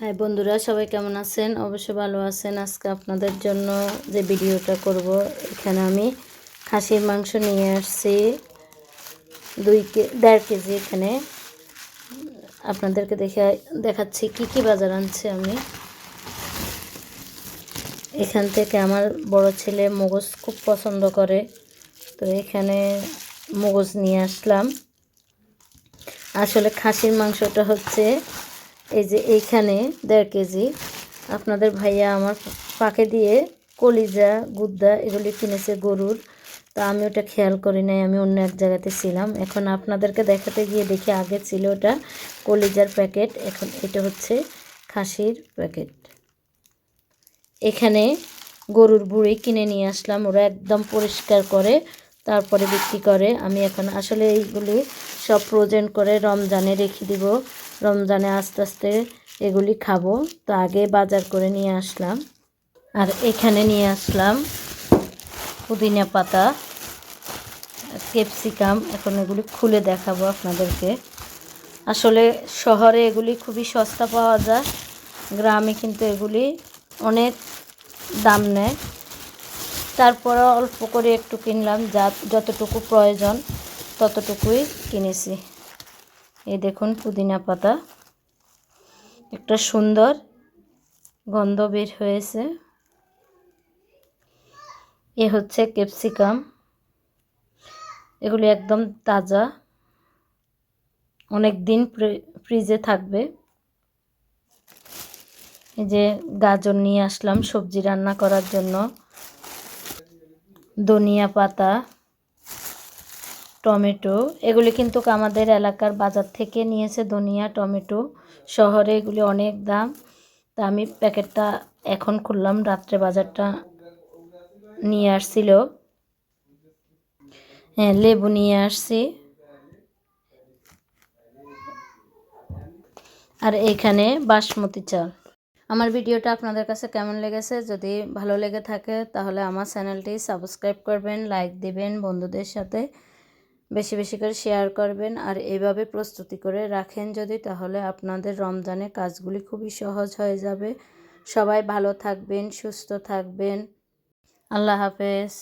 High বন্ধুরা, সবাই কেমন আছেন? অবশ্যই ভালো আছেন। আজকে আপনাদের জন্য যে ভিডিওটা করব, এখানে আমি খাসির মাংস নিয়ে আসছি। দুই কে, দেড় কেজি এখানে। আপনাদেরকে দেখে, দেখাচ্ছি কি কি বাজার আনছি আমি। এখান থেকে আমার বড় ছেলে মগজ খুব পছন্দ করে। তো এখানে মগজ নিয়ে আসলাম। আসলে খাসির মাংসটা হচ্ছে এই যে এইখানে দেড় কেজি। আপনাদের ভাইয়া আমার পাকে দিয়ে কলিজা, গুদ্দা এগুলি কিনেছে গরুর। তা আমি ওটা খেয়াল করি নাই, আমি অন্য এক জায়গাতে ছিলাম। এখন আপনাদেরকে দেখাতে গিয়ে দেখি আগে ছিল ওটা কলিজার প্যাকেট, এখন এটা হচ্ছে খাসির প্যাকেট। এখানে গরুর বুড়ি কিনে নিয়ে আসলাম, ওরা একদম পরিষ্কার করে, তারপরে বিক্রি করে। আমি এখন আসলে এইগুলি সব ফ্রোজেন করে রমজানে রেখে দিব। রমজানে আস্তে আস্তে এগুলি খাব। তো আগে বাজার করে নিয়ে আসলাম। আর এখানে নিয়ে আসলাম পুদিনা পাতা, ক্যাপসিকাম। এখন এগুলি খুলে দেখাবো আপনাদেরকে। আসলে শহরে এগুলি খুবই সস্তা পাওয়া যায়। গ্রামে কিন্তু এগুলি অনেক দাম নেয়। তারপরে অল্প করে একটু কিনলাম, যা যতটুকু প্রয়োজন ততটুকুই কিনেছি। এই দেখুন পুদিনা পাতা। একটা সুন্দর গন্ধ বের হয়েছে। এ হচ্ছে ক্যাপসিকাম। এগুলি একদম তাজা। অনেক দিন ফ্রিজে থাকবে। এই যে গাজর নিয়ে আসলাম সবজি রান্না করার জন্য। ধনিয়া পাতা। টমেটো, এগুলি কিন্তু আমাদের এলাকার বাজার থেকে নিয়েছে ধনিয়া, টমেটো শহরে এগুলি অনেক দাম। তা আমি প্যাকেটটা এখন খুললাম, রাত্রে বাজারটা নিয়ে আসছিল। হ্যাঁ লেবু নিয়ে আসছি। আর এখানে বাসমতি চাল। আমার ভিডিওটা আপনাদের কাছে কেমন লেগেছে? যদি ভালো লেগে থাকে, তাহলে আমার চ্যানেলটি সাবস্ক্রাইব করবেন, লাইক দিবেন বন্ধুদের সাথে। বেশি বেশি করে শেয়ার করবেন আর এভাবে প্রস্তুতি করে রাখেন যদি, তাহলে আপনাদের রমজানে কাজগুলি খুবই সহজ হয়ে যাবে। সবাই ভালো থাকবেন, সুস্থ থাকবেন। আল্লাহ হাফেজ।